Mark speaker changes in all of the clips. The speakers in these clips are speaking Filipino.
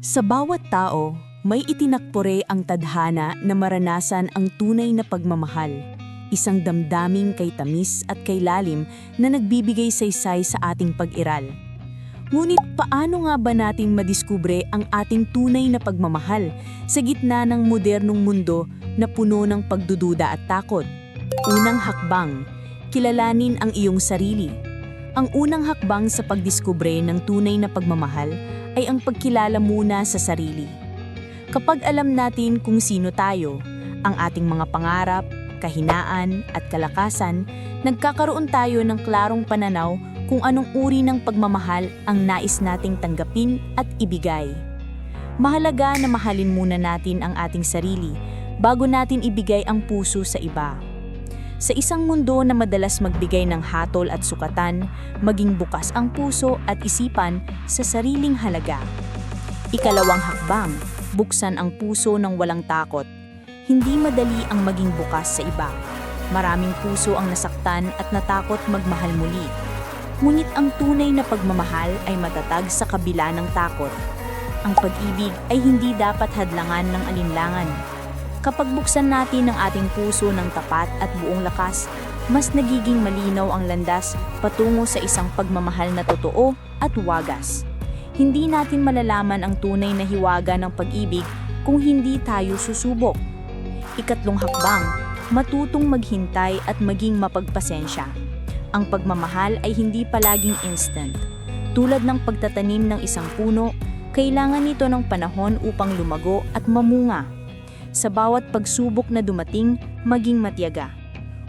Speaker 1: Sa bawat tao, may itinakpore ang tadhana na maranasan ang tunay na pagmamahal. Isang damdaming kay tamis at kay lalim na nagbibigay saysay sa ating pag-iral. Ngunit paano nga ba natin madiskubre ang ating tunay na pagmamahal sa gitna ng modernong mundo na puno ng pagdududa at takot? Unang hakbang, kilalanin ang iyong sarili. Ang unang hakbang sa pagdiskubre ng tunay na pagmamahal ay ang pagkilala muna sa sarili. Kapag alam natin kung sino tayo, ang ating mga pangarap, kahinaan at kalakasan, nagkakaroon tayo ng klarong pananaw kung anong uri ng pagmamahal ang nais nating tanggapin at ibigay. Mahalaga na mahalin muna natin ang ating sarili bago natin ibigay ang puso sa iba. Sa isang mundo na madalas magbigay ng hatol at sukatan, maging bukas ang puso at isipan sa sariling halaga. Ikalawang hakbang, buksan ang puso ng walang takot. Hindi madali ang maging bukas sa iba. Maraming puso ang nasaktan at natakot magmahal muli. Ngunit ang tunay na pagmamahal ay matatag sa kabila ng takot. Ang pag-ibig ay hindi dapat hadlangan ng alinlangan. Kapag buksan natin ang ating puso ng tapat at buong lakas, mas nagiging malinaw ang landas patungo sa isang pagmamahal na totoo at wagas. Hindi natin malalaman ang tunay na hiwaga ng pag-ibig kung hindi tayo susubok. Ikatlong hakbang, matutong maghintay at maging mapagpasensya. Ang pagmamahal ay hindi palaging instant. Tulad ng pagtatanim ng isang puno, kailangan nito ng panahon upang lumago at mamunga. Sa bawat pagsubok na dumating, maging matyaga.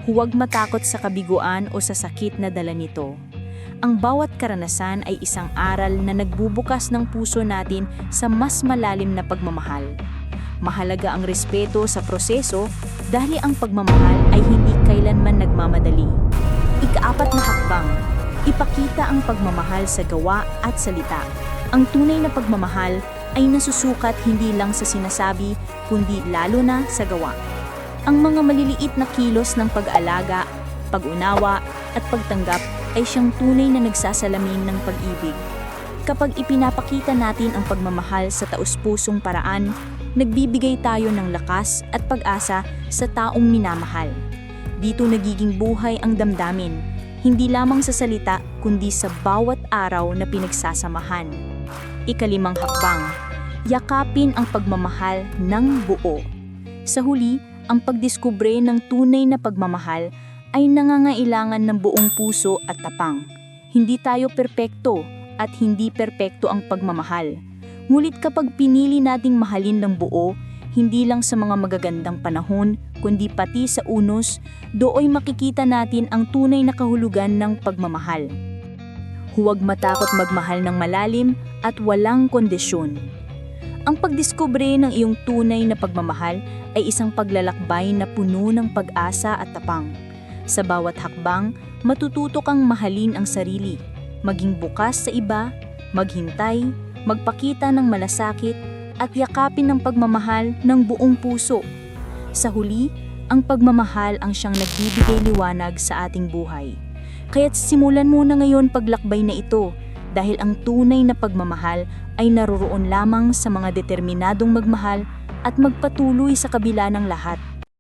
Speaker 1: Huwag matakot sa kabiguan o sa sakit na dala nito. Ang bawat karanasan ay isang aral na nagbubukas ng puso natin sa mas malalim na pagmamahal. Mahalaga ang respeto sa proseso dahil ang pagmamahal ay hindi kailanman nagmamadali. Ikaapat na hakbang, ipakita ang pagmamahal sa gawa at salita. Ang tunay na pagmamahal ay nasusukat hindi lang sa sinasabi, kundi lalo na sa gawa. Ang mga maliliit na kilos ng pag-alaga, pag-unawa at pagtanggap ay siyang tunay na nagsasalamin ng pag-ibig. Kapag ipinapakita natin ang pagmamahal sa taus-pusong paraan, nagbibigay tayo ng lakas at pag-asa sa taong minamahal. Dito nagiging buhay ang damdamin, hindi lamang sa salita kundi sa bawat araw na pinagsasamahan. Ikalimang hakbang, yakapin ang pagmamahal ng buo. Sa huli, ang pagdiskubre ng tunay na pagmamahal ay nangangailangan ng buong puso at tapang. Hindi tayo perpekto at hindi perpekto ang pagmamahal. Ngunit kapag pinili nating mahalin ng buo, hindi lang sa mga magagandang panahon, kundi pati sa unos, dooy makikita natin ang tunay na kahulugan ng pagmamahal. Huwag matakot magmahal ng malalim at walang kondisyon. Ang pagdiskubre ng iyong tunay na pagmamahal ay isang paglalakbay na puno ng pag-asa at tapang. Sa bawat hakbang, matututo kang mahalin ang sarili, maging bukas sa iba, maghintay, magpakita ng malasakit, at yakapin ng pagmamahal ng buong puso. Sa huli, ang pagmamahal ang siyang nagbibigay liwanag sa ating buhay. Kaya't simulan mo na ngayon paglakbay na ito dahil ang tunay na pagmamahal ay naroroon lamang sa mga determinadong magmahal at magpatuloy sa kabila ng lahat.